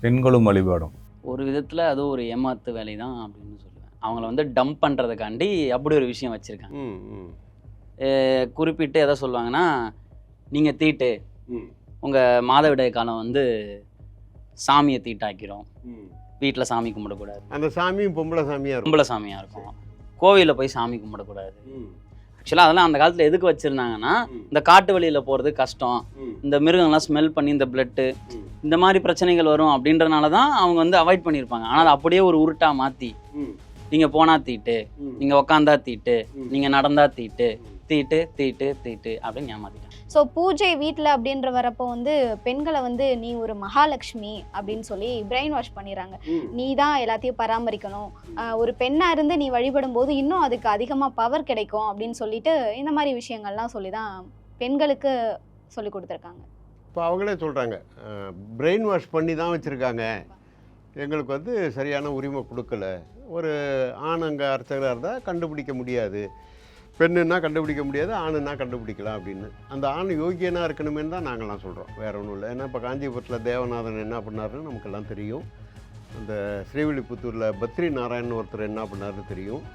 பெண்களும் வழிபாடும். ஒரு விதத்தில் அது ஒரு ஏமாத்து வேலை தான் அப்படின்னு சொல்லுவேன். அவங்கள வந்து டம்ப் பண்ணுறதுக்காண்டி அப்படி ஒரு விஷயம் வச்சுருக்காங்க. குறிப்பிட்டு எதை சொல்லுவாங்கன்னா நீங்கள் தீட்டு. உங்கள் மாதவிடாய் காலம் வந்து சாமியை தீட்டாக்கிறோம் ம். வீட்டில் சாமி கும்பிடக்கூடாது. அந்த சாமியும் பொம்பளை சாமியாக இருக்கும். கும்பல சாமியாக இருக்கும். கோவிலில் போய் சாமி கும்பிடக்கூடாது. ஆக்சுவலாக அதெல்லாம் அந்த காலத்தில் எதுக்கு வச்சுருந்தாங்கன்னா. இந்த காட்டு வழியில் போகிறது கஷ்டம். இந்த மிருகங்கள்லாம் ஸ்மெல் பண்ணி இந்த பிளட்டு. இந்த மாதிரி பிரச்சனைகள் வரும் அப்படின்றனால தான் அவங்க வந்து அவாய்ட் பண்ணியிருப்பாங்க. ஆனால் அதை அப்படியே ஒரு உருட்டா மாற்றி நீங்கள் போனா தீட்டு நீங்கள் உக்காந்தா தீட்டு. நீங்கள் நடந்தா தீட்டு தீட்டு தீட்டு தீட்டு அப்படின்னு ஏமாத்திட்டாங்க. ஸோ பூஜை வீட்டில் அப்படின்ற வரப்போ வந்து பெண்களை வந்து நீ ஒரு மகாலட்சுமி அப்படின்னு சொல்லி பிரெயின் வாஷ் பண்ணிடுறாங்க. நீ தான் எல்லாத்தையும் பராமரிக்கணும். ஒரு பெண்ணாக இருந்து நீ வழிபடும் போது இன்னும் அதுக்கு அதிகமாக பவர் கிடைக்கும் அப்படின்னு சொல்லிட்டு இந்த மாதிரி விஷயங்கள்லாம் சொல்லி தான் பெண்களுக்கு சொல்லி கொடுத்துருக்காங்க. இப்போ அவங்களே சொல்கிறாங்க பிரெயின் வாஷ் பண்ணி தான் வச்சுருக்காங்க. எங்களுக்கு வந்து சரியான உரிமை கொடுக்கல. ஒரு ஆண் அங்கே அர்ச்சகராக இருந்தால் கண்டுபிடிக்க முடியாது. பெண்ணுன்னா கண்டுபிடிக்க முடியாது ஆணுன்னா கண்டுபிடிக்கலாம் அப்படின்னு. அந்த ஆண் யோகியனாக இருக்கணுமே தான் நாங்கள்லாம் சொல்கிறோம் வேற ஒன்றும் இல்லை. ஏன்னா இப்போ காஞ்சிபுரத்தில் தேவநாதன் என்ன பண்ணாருன்னு நமக்கெல்லாம் தெரியும். அந்த ஸ்ரீவில்லிபுத்தூரில் பத்ரி நாராயணன் ஒருத்தர் என்ன பண்ணாருன்னு தெரியும்.